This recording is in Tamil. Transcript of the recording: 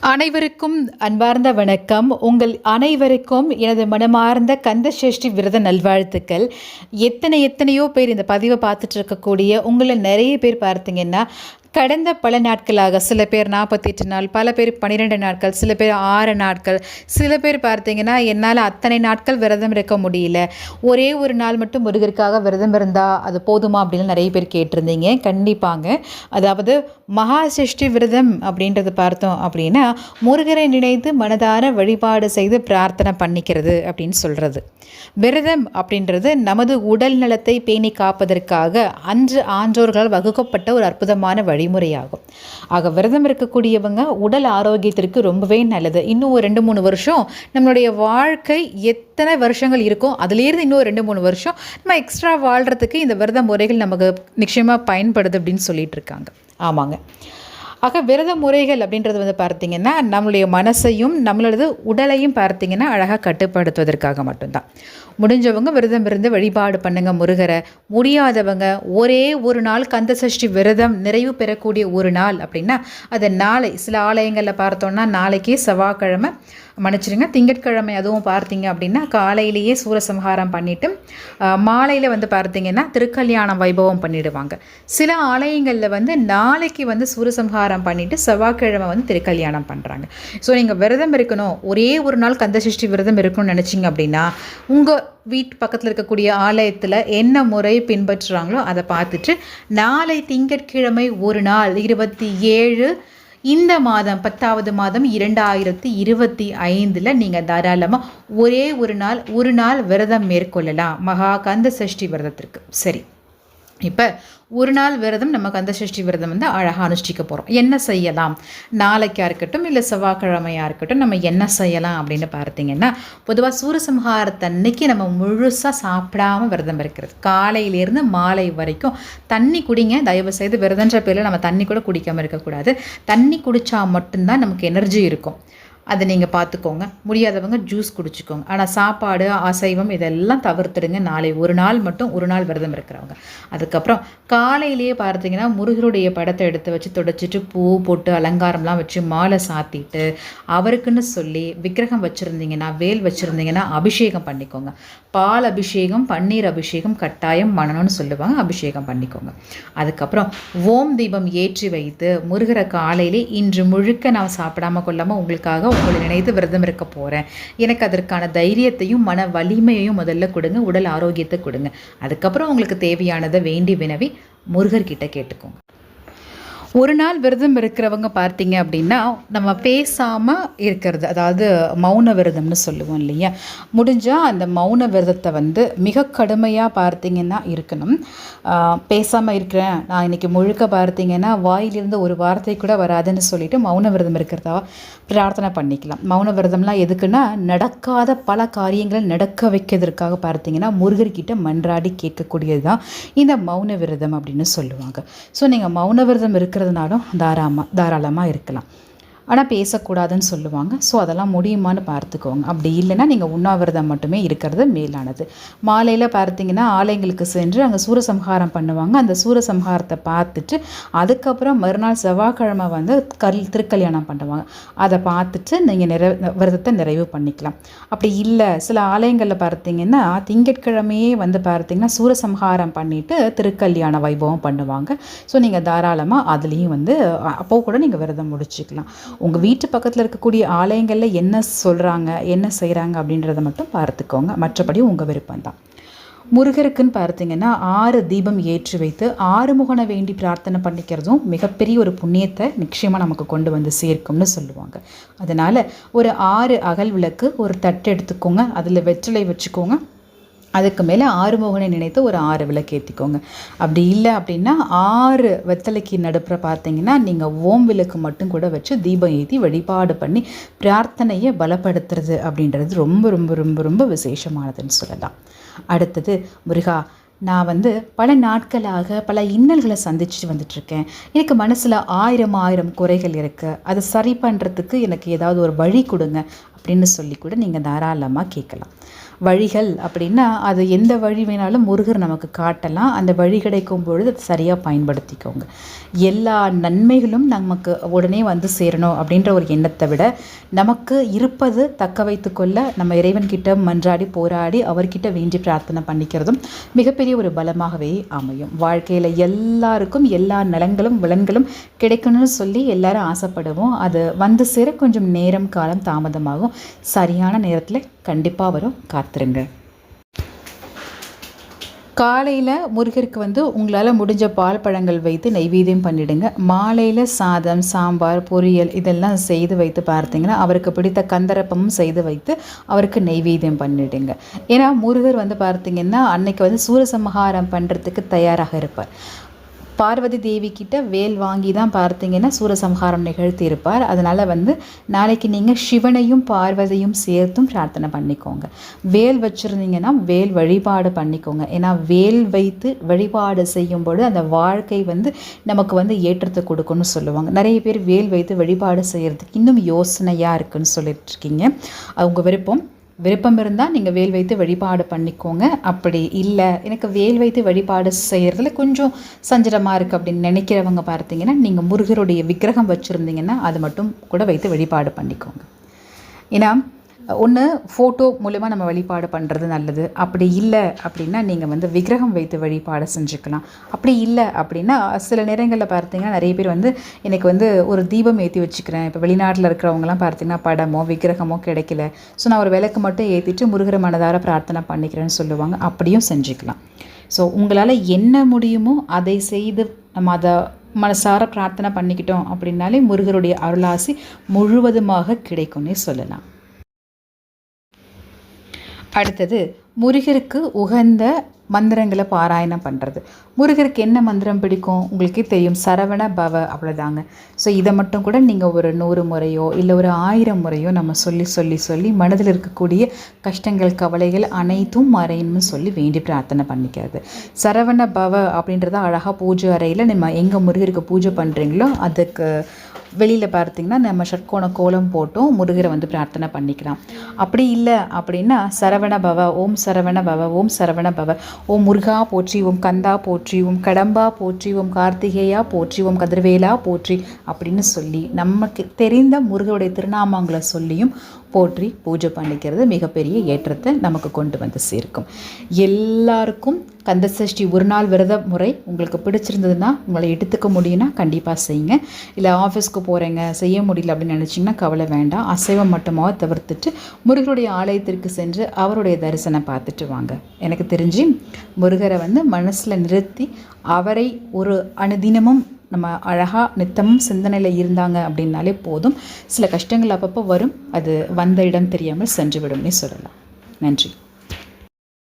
அனைவருக்கும் அன்பார்ந்த வணக்கம். உங்கள் அனைவருக்கும் எனது மனமார்ந்த கந்த சஷ்டி விரத நல்வாழ்த்துக்கள். எத்தனை எத்தனையோ பேர் இந்த பதிவை பார்த்துட்டு இருக்கக்கூடிய உங்களை நிறைய பேர் பார்த்தீங்கன்னா கடந்த பல நாட்களாக சில பேர் நாற்பத்தெட்டு நாள் பல பேர் பன்னிரெண்டு நாட்கள் சில பேர் ஆறு நாட்கள் சில பேர் பார்த்தீங்கன்னா என்னால் அத்தனை நாட்கள் விரதம் இருக்க முடியல. ஒரே ஒரு நாள் மட்டும் முருகருக்காக விரதம் இருந்தால் அது போதுமா அப்படின்னு நிறைய பேர் கேட்டிருந்தீங்க. கண்டிப்பாங்க. அதாவது மகா சஷ்டி விரதம் அப்படின்றத பார்த்தோம் அப்படின்னா முருகரை நினைத்து மனதார வழிபாடு செய்து பிரார்த்தனை பண்ணிக்கிறது அப்படின்னு சொல்கிறது விரதம் அப்படின்றது நமது உடல் நலத்தை பேணி காப்பதற்காக அன்று ஆன்றோர்களால் வகுக்கப்பட்ட ஒரு அற்புதமான வழி வழிமுறையாகும் ஆக விரதம் இருக்கக்கூடியவங்க உடல் ஆரோக்கியத்திற்கு ரொம்பவே நல்லது. இன்னும் ஒரு ரெண்டு மூணு வருஷம் நம்மளுடைய வாழ்க்கை எத்தனை வருஷங்கள் இருக்கோ அதுலேருந்து இன்னும் ரெண்டு மூணு வருஷம் நம்ம எக்ஸ்ட்ரா வாழ்கிறதுக்கு இந்த விரத முறைகள் நமக்கு நிச்சயமாக பயன்படுது அப்படின்னு சொல்லிட்டு இருக்காங்க. ஆமாங்க. ஆக விரத முறைகள் அப்படின்றது வந்து பார்த்திங்கன்னா நம்மளுடைய மனசையும் நம்மளது உடலையும் பார்த்தீங்கன்னா அழகாக கட்டுப்படுத்துவதற்காக மட்டும்தான். முடிஞ்சவங்க விரதம் இருந்து வழிபாடு பண்ணுங்கள் முருகரை. முடியாதவங்க ஒரே ஒரு நாள் கந்த சஷ்டி விரதம் நிறைவு பெறக்கூடிய ஒரு நாள் அப்படின்னா அதை நாளை சில ஆலயங்களில் பார்த்தோன்னா நாளைக்கே செவ்வாய்க்கிழமை மன்னிச்சிடுங்க திங்கட்கிழமை அதுவும் பார்த்தீங்க அப்படின்னா காலையிலேயே சூரசம்ஹாரம் பண்ணிவிட்டு மாலையில் வந்து பார்த்தீங்கன்னா திருக்கல்யாணம் வைபவம் பண்ணிடுவாங்க. சில ஆலயங்களில் வந்து நாளைக்கு வந்து சூரசம்ஹாரம் பண்ணிவிட்டு செவ்வாய்க்கிழமை வந்து திருக்கல்யாணம் பண்ணுறாங்க ஸோ நீங்கள் விரதம் இருக்கணும். ஒரே ஒரு நாள் கந்தசஷ்டி விரதம் இருக்கணும்னு நினச்சிங்க அப்படின்னா உங்கள் வீட்டு பக்கத்தில் இருக்கக்கூடிய ஆலயத்தில் என்ன முறை பின்பற்றுறாங்களோ அதை பார்த்துட்டு நாளை திங்கட்கிழமை ஒரு நாள் இருபத்தி ஏழு இந்த மாதம் பத்தாவது மாதம் இரண்டாயிரத்தி இருபத்தி ஐந்தில் நீங்கள் தாராளமாக ஒரே ஒரு நாள் ஒரு நாள் விரதம் மேற்கொள்ளலாம். மகா கந்த சஷ்டி விரதத்திற்கு. சரி. இப்போ ஒரு நாள் விரதம் நம்ம கந்தசஷ்டி விரதம் வந்து அழகாக அனுஷ்டிக்க போகிறோம் என்ன செய்யலாம்? நாளைக்காக இருக்கட்டும் இல்லை செவ்வாய்க்கிழமையாக இருக்கட்டும் நம்ம என்ன செய்யலாம் அப்படின்னு பார்த்தீங்கன்னா பொதுவாக சூரசம்ஹாரத்தன்னைக்கு நம்ம முழுசாக சாப்பிடாம விரதம் இருக்கிறது. காலையிலேருந்து மாலை வரைக்கும் தண்ணி குடிங்க. தயவு செய்து விரதன்ற பேரில் நம்ம தண்ணி கூட குடிக்காமல் இருக்கக்கூடாது. தண்ணி குடித்தா மட்டும்தான் நமக்கு எனர்ஜி இருக்கும். அதை நீங்கள் பார்த்துக்கோங்க. முடியாதவங்க ஜூஸ் குடிச்சிக்கோங்க. ஆனால் சாப்பாடு அசைவம் இதெல்லாம் தவிர்த்துடுங்க. நாளை ஒரு நாள் மட்டும் ஒரு நாள் விரதம் இருக்கிறவங்க. அதுக்கப்புறம் காலையிலேயே பார்த்தீங்கன்னா முருகருடைய படத்தை எடுத்து வச்சு துடைச்சிட்டு பூ போட்டு அலங்காரம்லாம் வச்சு மாலை சாத்திட்டு அவருக்குன்னு சொல்லி விக்கிரகம் வச்சுருந்தீங்கன்னா வேல் வச்சுருந்தீங்கன்னா அபிஷேகம் பண்ணிக்கோங்க. பால் அபிஷேகம் பன்னீர் அபிஷேகம் கட்டாயம் பண்ணணும்னு சொல்லுவாங்க. அபிஷேகம் பண்ணிக்கோங்க. அதுக்கப்புறம் ஓம் தீபம் ஏற்றி வைத்து முருகரை காலையிலே இன்று முழுக்க நான் சாப்பிடாம கொள்ளாமல் உங்களுக்காக உங்களை நினைத்து விரதம் இருக்க போகிறேன் எனக்கு அதற்கான தைரியத்தையும் மன வலிமையையும் முதல்ல கொடுங்க. உடல் ஆரோக்கியத்தை கொடுங்க. அதுக்கப்புறம் உங்களுக்கு தேவையானதை வேண்டி வினவி முருகர்கிட்ட கேட்டுக்கோங்க. ஒரு நாள் விரதம் இருக்கிறவங்க பார்த்தீங்க அப்படின்னா நம்ம பேசாமல் இருக்கிறது அதாவது மௌன விரதம்னு சொல்லுவோம் இல்லையா? முடிஞ்சால் அந்த மௌன விரதத்தை வந்து மிக கடுமையாக பார்த்தீங்கன்னா இருக்கணும். பேசாமல் இருக்கிறேன் நான் இன்றைக்கி முழுக்க பார்த்தீங்கன்னா வாயிலிருந்து ஒரு வார்த்தை கூட வராதுன்னு சொல்லிட்டு மௌன விரதம் இருக்கிறதா பிரார்த்தனை பண்ணிக்கலாம். மௌன விரதம்லாம் எதுக்குன்னா நடக்காத பல காரியங்களை நடக்க வைக்கிறதுக்காக பார்த்தீங்கன்னா முருகர்கிட்ட மன்றாடி கேட்கக்கூடியது தான் இந்த மௌன விரதம் அப்படின்னு சொல்லுவாங்க. ஸோ நீங்கள் மௌன விரதம் இருக்கிறதுனாலும் தாராளமாக தாராளமாக இருக்கலாம். ஆனால் பேசக்கூடாதுன்னு சொல்லுவாங்க. ஸோ அதெல்லாம் முடியுமான்னு பார்த்துக்கோங்க. அப்படி இல்லைன்னா நீங்கள் உண்ணாவிரதம் மட்டுமே இருக்கிறது மேலானது. மாலையில் பார்த்தீங்கன்னா ஆலயங்களுக்கு சென்று அங்கே சூரசம்ஹாரம் பண்ணுவாங்க. அந்த சூரசம்ஹாரத்தை பார்த்துட்டு அதுக்கப்புறம் மறுநாள் செவ்வாய்க்கிழமை வந்து கல் திருக்கல்யாணம் பண்ணுவாங்க. அதை பார்த்துட்டு நீங்கள் நிறை விரதத்தை நிறைவு பண்ணிக்கலாம். அப்படி இல்லை சில ஆலயங்களில் பார்த்தீங்கன்னா திங்கட்கிழமையே வந்து பார்த்தீங்கன்னா சூரசம்ஹாரம் பண்ணிவிட்டு திருக்கல்யாண வைபவம் பண்ணுவாங்க. ஸோ நீங்கள் தாராளமாக அதுலேயும் வந்து அப்போது கூட நீங்கள் விரதம் முடிச்சுக்கலாம். உங்கள் வீட்டு பக்கத்தில் இருக்கக்கூடிய ஆலயங்களில் என்ன சொல்கிறாங்க என்ன செய்கிறாங்க அப்படின்றத மட்டும் பார்த்துக்கோங்க. மற்றபடி உங்கள் விருப்பம் தான் முருகருக்குன்னு பார்த்தீங்கன்னா ஆறு தீபம் ஏற்றி வைத்து ஆறுமுகனை வேண்டி பிரார்த்தனை பண்ணிக்கிறதும் மிகப்பெரிய ஒரு புண்ணியத்தை நிச்சயமாக நமக்கு கொண்டு வந்து சேர்க்கும்னு சொல்லுவாங்க. அதனால் ஒரு ஆறு அகல் விளக்கு ஒரு தட்டு எடுத்துக்கோங்க. அதில் வெற்றிலை வச்சுக்கோங்க. அதுக்கு மேலே ஆறுமுகனை நினைத்து ஒரு ஆறு விளக்கு ஏற்றிக்கோங்க அப்படி இல்லை அப்படின்னா ஆறு வெத்தலைக்கு நடுப்புற பார்த்தீங்கன்னா நீங்கள் ஓம் விளக்கு மட்டும் கூட வச்சு தீபம் ஏற்றி வழிபாடு பண்ணி பிரார்த்தனையை பலப்படுத்துறது அப்படின்றது ரொம்ப ரொம்ப ரொம்ப ரொம்ப விசேஷமானதுன்னு சொல்லலாம். அடுத்தது முருகா நான் வந்து பல நாட்களாக பல இன்னல்களை சந்திச்சுட்டு வந்துட்டுருக்கேன். எனக்கு மனசில் ஆயிரம் ஆயிரம் குறைகள் இருக்குது அதை சரி பண்ணுறதுக்கு எனக்கு ஏதாவது ஒரு வழி கொடுங்க. அப்படின்னு சொல்லி கூட நீங்கள் தாராளமாக கேட்கலாம். வழிகள் அப்படின்னா அது எந்த வழி வேணாலும் முருகர் நமக்கு காட்டலாம். அந்த வழி கிடைக்கும் பொழுது அதை சரியாக பயன்படுத்திக்கோங்க. எல்லா நன்மைகளும் நமக்கு உடனே வந்து சேரணும் அப்படின்ற ஒரு எண்ணத்தை விட நமக்கு இருப்பது தக்க வைத்துக்கொள்ள நம்ம இறைவன்கிட்ட மன்றாடி போராடி அவர்கிட்ட வேண்டி பிரார்த்தனை பண்ணிக்கிறதும் மிகப்பெரிய ஒரு பலமாகவே அமையும். வாழ்க்கையில் எல்லாருக்கும் எல்லா நலன்களும் விலன்களும் கிடைக்கணும்னு சொல்லி எல்லாரும் ஆசைப்படுவோம். அது வந்து சேர கொஞ்சம் நேரம் காலம் தாமதமாகும். சரியான நேரத்தில் கண்டிப்பாக வரும். காத்துருங்க காலையில் முருகருக்கு வந்து உங்களால் முடிஞ்ச பால் பழங்கள் வைத்து நைவேத்தியம் பண்ணிடுங்க. மாலையில் சாதம் சாம்பார் பொரியல் இதெல்லாம் செய்து வைத்து பார்த்தீங்கன்னா அவருக்கு பிடித்த கந்தரப்பமும் செய்து வைத்து அவருக்கு நைவேத்தியம் பண்ணிடுங்க. ஏன்னா முருகர் வந்து பார்த்திங்கன்னா அன்னைக்கு வந்து சூரசம்ஹாரம் பண்ணுறதுக்கு தயாராக இருப்பார். பார்வதி தேவி கிட்ட வேல் வாங்கி தான் பார்த்தீங்கன்னா சூரசம்ஹாரம் நிகழ்த்தியிருப்பார். அதனால் வந்து நாளைக்கு நீங்கள் சிவனையும் பார்வதியும் சேர்த்தும் பிரார்த்தனை பண்ணிக்கோங்க. வேல் வச்சுருந்தீங்கன்னா வேல் வழிபாடு பண்ணிக்கோங்க. ஏன்னா வேல் வைத்து வழிபாடு செய்யும்போது அந்த வாழ்க்கை வந்து நமக்கு வந்து ஏற்றத்தை கொடுக்கும்னு சொல்லுவாங்க. நிறைய பேர் வேல் வைத்து வழிபாடு செய்கிறதுக்கு இன்னும் யோசனையாக இருக்குன்னு சொல்லிட்டு இருக்கீங்க. அவங்க விருப்பம் விருப்பம் இருந்தால் நீங்கள் வேல் வைத்து வழிபாடு பண்ணிக்கோங்க. அப்படி இல்லை எனக்கு வேல் வைத்து வழிபாடு செய்கிறதுல கொஞ்சம் சஞ்சலமாக இருக்குது அப்படின்னு நினைக்கிறவங்க பார்த்தீங்கன்னா நீங்கள் முருகருடைய விக்கிரகம் வச்சுருந்தீங்கன்னா அது மட்டும் கூட வைத்து வழிபாடு பண்ணிக்கோங்க. ஏன்னா ஒன்று ஃபோட்டோ மூலயமா நம்ம வழிபாடு பண்ணுறது நல்லது. அப்படி இல்லை அப்படின்னா நீங்கள் வந்து விக்கிரகம் வைத்து வழிபாடு செஞ்சுக்கலாம். அப்படி இல்லை அப்படின்னா சில நேரங்களில் பார்த்தீங்கன்னா நிறைய பேர் வந்து எனக்கு வந்து ஒரு தீபம் ஏற்றி வச்சுக்கிறேன். இப்போ வெளிநாட்டில் இருக்கிறவங்கலாம் பார்த்தீங்கன்னா படமோ விக்கிரகமோ கிடைக்கல. ஸோ நான் ஒரு விளக்கு மட்டும் ஏற்றிட்டு முருகர மனதார பிரார்த்தனை பண்ணிக்கிறேன்னு சொல்லுவாங்க. அப்படியும் செஞ்சுக்கலாம். ஸோ உங்களால் என்ன முடியுமோ அதை செய்து நம்ம அதை மனசார பிரார்த்தனை பண்ணிக்கிட்டோம் அப்படின்னாலே முருகருடைய அருளாசி முழுவதுமாக கிடைக்கும்னே சொல்லலாம். அடுத்தது முருகருக்கு உகந்த மந்திரங்களை பாராயணம் பண்ணுறது முருகருக்கு என்ன மந்திரம் பிடிக்கும்? உங்களுக்கே தெரியும் சரவண பவ அவ்வளோதாங்க ஸோ இதை மட்டும் கூட நீங்கள் ஒரு நூறு முறையோ இல்லை ஒரு ஆயிரம் முறையோ நம்ம சொல்லி சொல்லி சொல்லி மனதில் இருக்கக்கூடிய கஷ்டங்கள் கவலைகள் அனைத்தும் மறையணும்னு சொல்லி வேண்டி பிரார்த்தனை பண்ணிக்கிறது. சரவண பவ அப்படின்றத அழகாக பூஜை அறையில் நம்ம எங்கே முருகருக்கு பூஜை பண்ணுறீங்களோ அதுக்கு வெளியில் பார்த்தீங்கன்னா நம்ம ஷட்கோண கோலம் போட்டும் முருகரை வந்து பிரார்த்தனை பண்ணிக்கலாம். அப்படி இல்லை அப்படின்னா சரவண பவ ஓம் சரவண பவ ஓம் சரவண பவ ஓம் முருகா போற்றி ஓம் கந்தா போற்றி ஓம் கடம்பா போற்றி ஓம் கார்த்திகேயா போற்றி ஓம் கதிர்வேலா போற்றி அப்படின்னு சொல்லி நமக்கு தெரிந்த முருகனுடைய திருநாமங்களை சொல்லியும் போற்றி பூஜை பண்ணிக்கிறது மிகப்பெரிய ஏற்றத்தை நமக்கு கொண்டு வந்து சேர்க்கும். எல்லாருக்கும் கந்தசஷ்டி ஒரு நாள் விரத முறை உங்களுக்கு பிடிச்சிருந்ததுன்னா உங்களை எடுத்துக்க முடியும்னா கண்டிப்பாக செய்யுங்க. இல்லை ஆஃபீஸ்க்கு போகிறேங்க செய்ய முடியல அப்படின்னு நினச்சிங்கன்னா கவலை வேண்டாம். அசைவம் மட்டுமாக தவிர்த்துட்டு முருகருடைய ஆலயத்திற்கு சென்று அவருடைய தரிசனம் பார்த்துட்டு வாங்க. எனக்கு தெரிஞ்சு முருகரை வந்து மனசில் நிறுத்தி அவரை ஒரு அனுதினமும் நம்ம அழகாக நித்தமும் சிந்தனையில் இருந்தாங்க அப்படின்னாலே போதும். சில கஷ்டங்கள் அப்பப்போ வரும். அது வந்த இடம் தெரியாமல் சென்று விடும்னே சொல்லலாம். நன்றி.